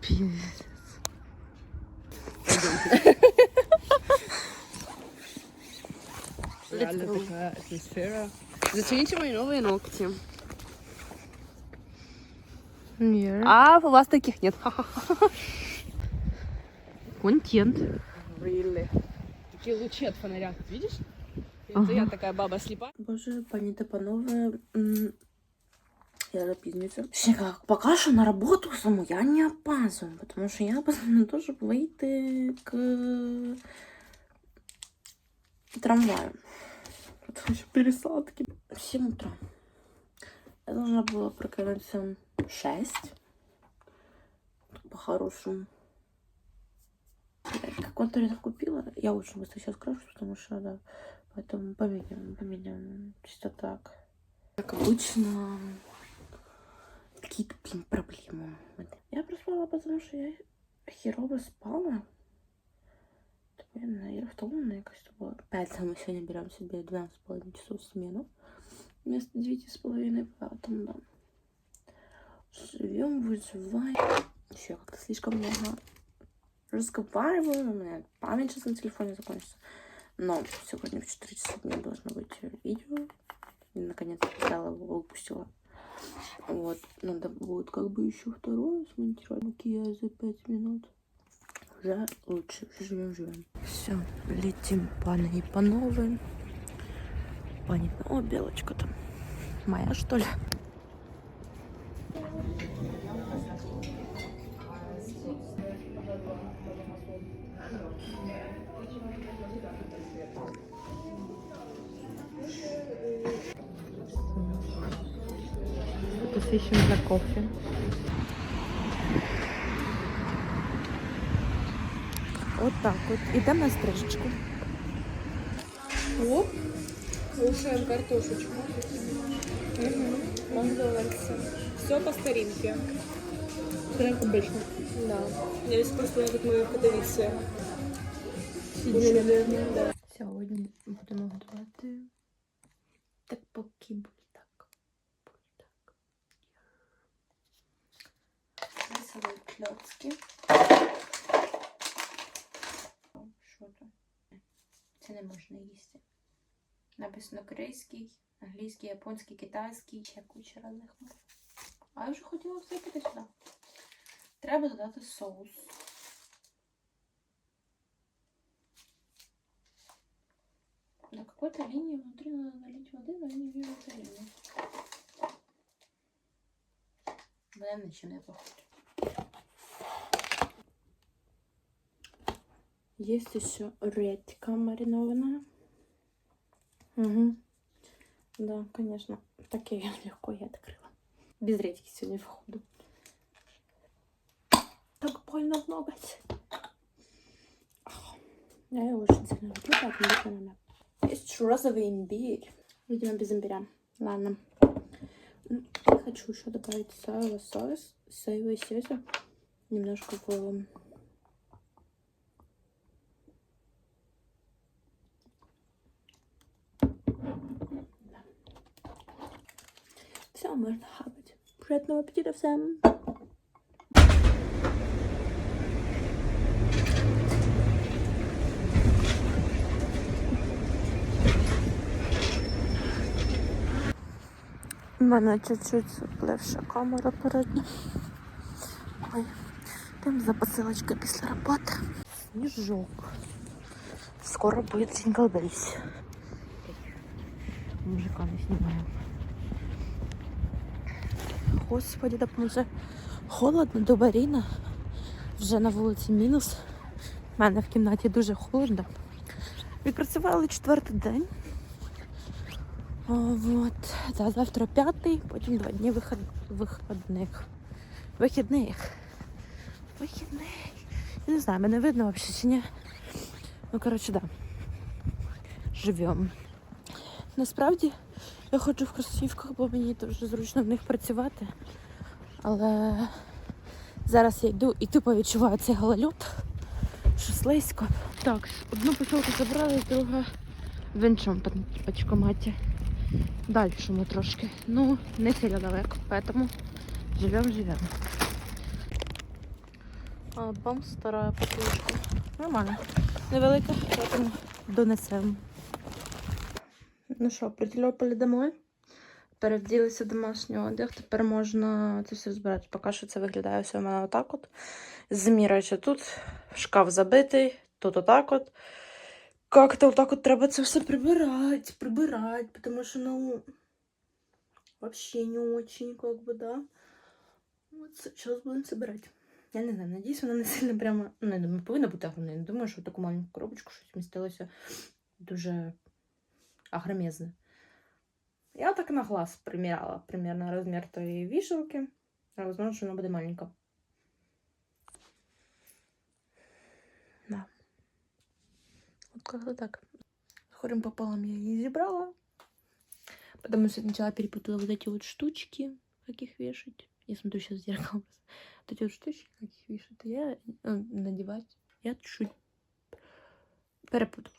Пиздец. Реально такая атмосфера. Зацените мои новые ногти. Нет. А у вас таких нет. Контент. Really. Такие лучи от фонаря. Видишь? Это Ага. я такая баба слепа. Боже, пані та панове, я запізнююся. Ще як, поки що на роботу саму я не опаздываю, потому что я то, щоб вийти к трамваю. Потому что пересадки. В 7 утра. Я должна была прокинуться в 6. По-хорошему. Как туалет купила, я очень быстро сейчас крашусь, потому что, да, Поэтому поменяем, поменяем. Чисто так. Как обычно, какие-то, блин, проблемы. Я проспала, потому что я херово спала. Наверное, втомлена якось то було. Поэтому мы сегодня берем себе 12,5 часов смену. Вместо 9,5, поэтому да. Живем, выживаем. Еще я как-то слишком много разговариваю. У меня память сейчас на телефоне закончится. Но сегодня в 4 часа дня должно быть видео. И, наконец, взяла его, выпустила. Вот, надо будет как бы еще второе смонтировать. Макияж за 5 минут. Уже лучше. Живем, живем. Все, летим, паны и панове. Пани, о, белочка там. Моя, что ли? Фотосессион для кофе. Вот так вот. Идем на стрижечку. Оп. Кушаем картошечку. Макдональдс. Все по старинке. Как обычно. Да. Я весь просто как мы в Катовице сидели. Да. Сьогодні будемо готувати. Так поки буде так. Буде так. Рисові кльоцки. Що то? Це не можна їсти. Написано корейський, англійський, японський, китайський, ще куча різних мов. А я вже хотіла всипати сюди. Треба додати соус. На какой-то линии внутри надо налить воды, но я не вижу этой линии. Наверное, ничего не похоже. Есть еще редька маринованная. Угу. Да, конечно. Так я легко я открыла. Без редьки сегодня походу. Так больно в ноготь. Я ее очень сильно люблю, поэтому это надо. Есть розовый имбирь. Видимо, без имбиря. Ладно. Хочу еще добавить соевый соус, соевый соус. Немножко в... Все, можно хавать. Приятного аппетита всем! У мене чуть-чуть легша камера передня. Ой, там за посилочкою після роботи. Сніжок. Скоро буде Jingle Bells. Мужика не знімаю. Господи, допоможе. Холодно, добаріна. Вже на вулиці мінус. У мене в кімнаті дуже холодно. Відпрацювали четвертий день. О, вот. Да, завтра п'ятий, потім два дні виход... виходних. Вихідних. Вихідних. Я не знаю, мене видно взагалі чи ні. Ну, коротше, да. Живем. Насправді я хочу в кросівках, бо мені дуже зручно в них працювати. Але зараз я йду і тупо відчуваю цей голольот. Що слизько. Так, одну посилку забрали, друга в іншому пачкоматі. дальшому трошки. Ну, не сильно далеко, поэтому живем, живем. А, бам, стара потушка. Нормально. Невелика, поэтому донесемо. Ну що, притільопали домой. Перевділися домашній одяг. Тепер можна це все збирати. Поки що це виглядає все в мене отак от. Зміряючи тут, шкаф забитий, тут отак от. Как-то отак от треба це все прибирати, прибирати, тому що, ну, вообще не очень, как бы, да. Вот сейчас будемо собирати. Я не знаю, надіюсь, вона не сильно прямо. Ну, я думаю, повинна бути огромна. Я не думаю, що в таку маленьку коробочку щось вмістилося дуже агромезне. Я так на глаз приміряла примерно розмір тої вішалки. А возможно, що вона буде маленька. Да. Вот как-то так. Хорем пополам я ее зібрала. Потому что сначала перепутала вот эти вот штучки, как их вешать. Я смотрю сейчас в зеркало. Вот эти вот штучки, как их вешать. Я э, надевать. Я чуть-чуть перепутала.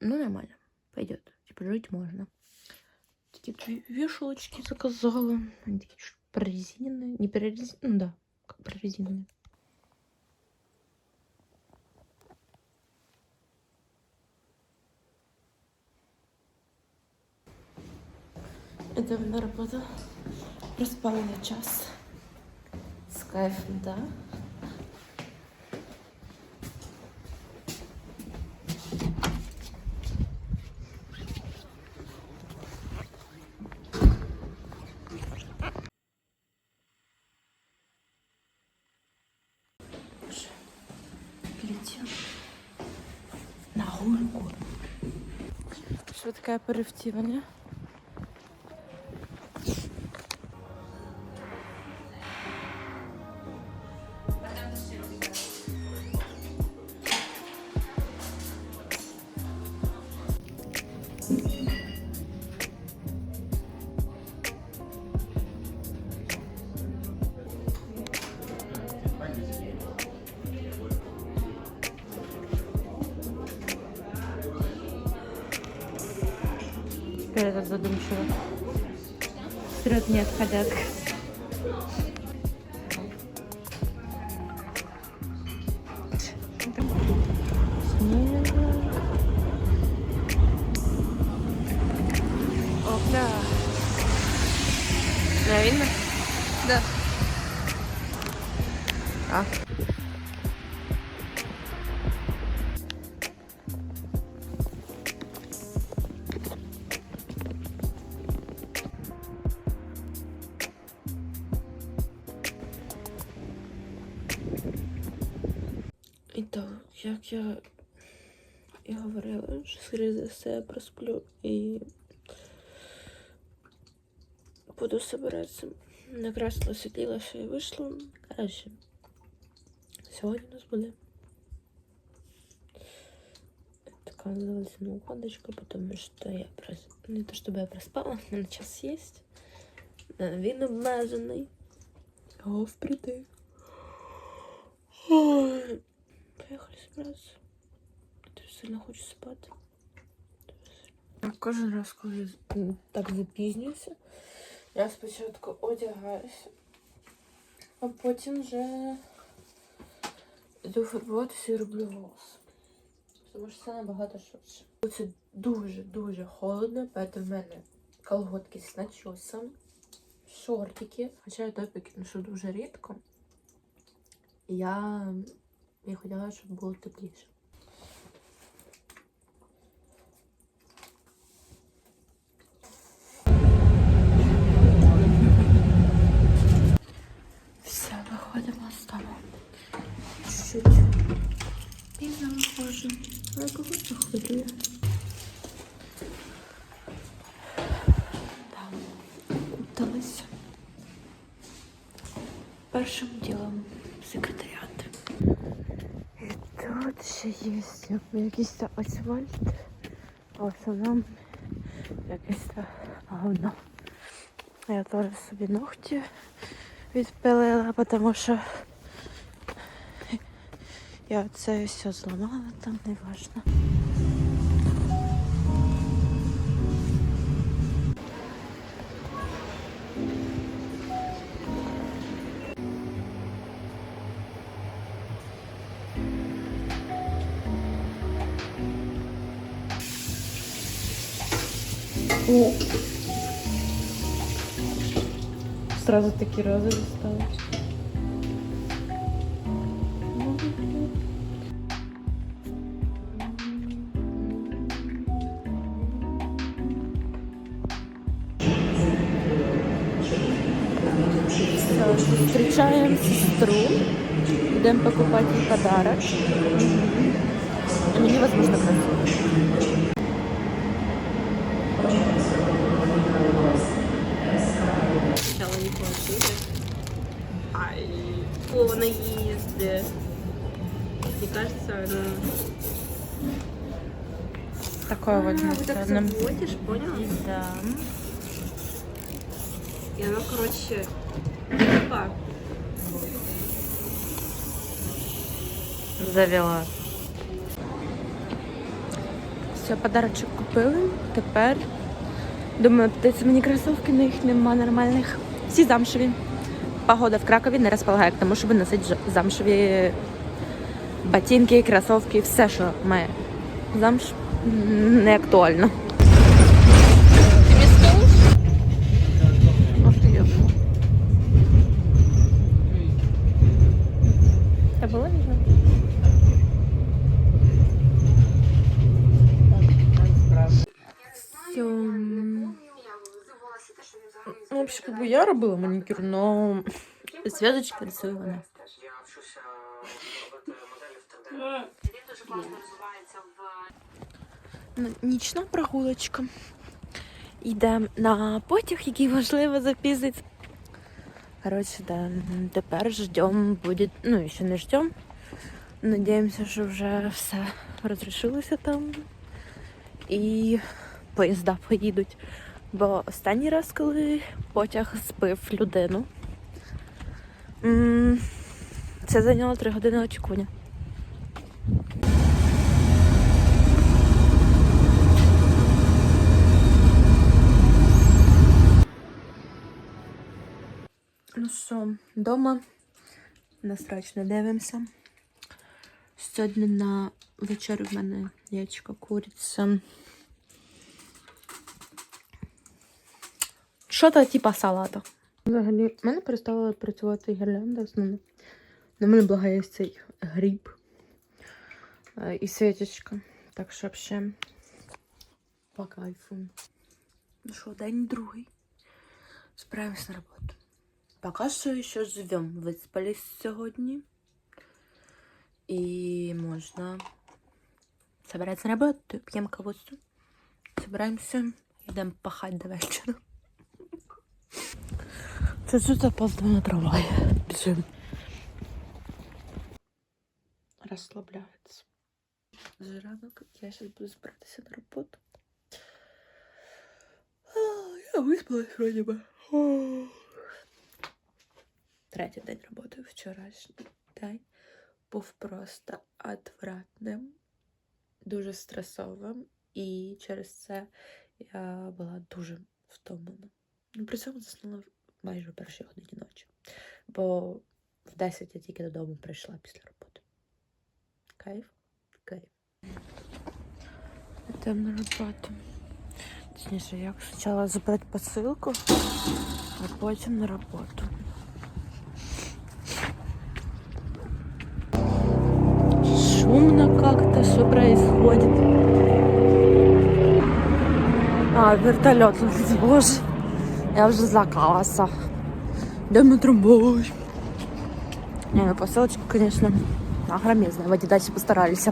Ну, нормально. Пойдет. Типа жить можно. Такие две вешалочки заказала. Они такие чуть прорезиненные. Не прорезиненные, ну да, как прорезиненные. Идем на работу. Проспала на час. С кайфом, да? Гульку. Швидке перевтілення. Теперь это задумчиво. Вперед не отходят. Опля. Не видно? Да. А. скоріше за все я просплю і буду собиратися. Накрасила світліла, що і вийшло. Коротше, сьогодні у нас буде така называется ну, уходочка, потому что я прос... не то чтобы я проспала, у меня час есть. Він обмежений. Його впритик. Ой. Поехали собираться. Сильно хочу спати. Кожен раз, коли так запізнююся, я спочатку одягаюся, а потім вже йду фарбуватися і роблю волос. Тому що це набагато швидше. Це дуже-дуже холодно, тому в мене колготки з начосом, шортики, хоча я топіки ношу дуже рідко. Я я хотіла, щоб було тепліше. Першим ділом секретаріат. І тут ще є якийсь та асфальт, а в основному якесь та говно. Я теж собі ногті відпилила, тому що я це все зламала, там не важно. О. Сразу такі розові стали. Все, Зустрічаємо сестру. Йдемо покупати їй подарок. А мені, возможно, красиво. Не. Ай, о, наезды. Мне кажется, она... Такое вот А, вот так одном- заводишь, понял? Да. И оно, короче, типа, Завела. Все, подарочок купили. Тепер думаю, птиці мені кросівки, але їх нема нормальних. Всі замшеві. Погода в Кракові не розполагає тому, щоб носити ж- замшеві ботинки, кросівки, все, що має замш, не актуально. Ох ти йо. Та було видно? Всё. Ну, как бы я робила маникюр, но звездочка рисована. Ну, Нічна прогулочка. Йдемо на потяг, який важливо запізниться. Коротше, да, тепер ждем буде. Ну, ще не ждем. Надіємося, що вже все розрішилося там. І поїзда поїдуть. Бо останній раз, коли потяг збив людину, це зайняло три години очікування. Ну що, вдома настрачно дивимося. Сьогодні на вечерю в мене яєчко, куриця. Що то типа салата. Взагалі, в мене перестала працювати гірлянда основна. На мене благо є цей гриб е, і свічечка. Так що взагалі по кайфу. Ну що, день другий. Справимось на роботу. Пока що ще живемо. Виспались сьогодні. І можна собиратися на роботу, п'ємо кавусю. Собираємося, йдемо пахати до вечора. Чуть-чуть опоздано на трамвай. Бежим. Расслабляется. Ранок, я сейчас буду збиратися на роботу. А, Я виспалась вроде бы. А. Третій день роботи вчорашній день був просто отвратним, дуже стресовим, і через це я була дуже втомлена. Ну, при цьому заснула майже о першій годині ночі, бо в 10 я тільки додому прийшла після роботи. Кайф? Кайф. Йдемо на роботу. Точніше, як спочатку забрати посилку, а потім на роботу. Шумно как-то, что происходит. А, вертолет летит, боже. Я уже злякалася. Де ми трамвай? Ну посылочка, конечно, огромезная. В Адидасе постарались.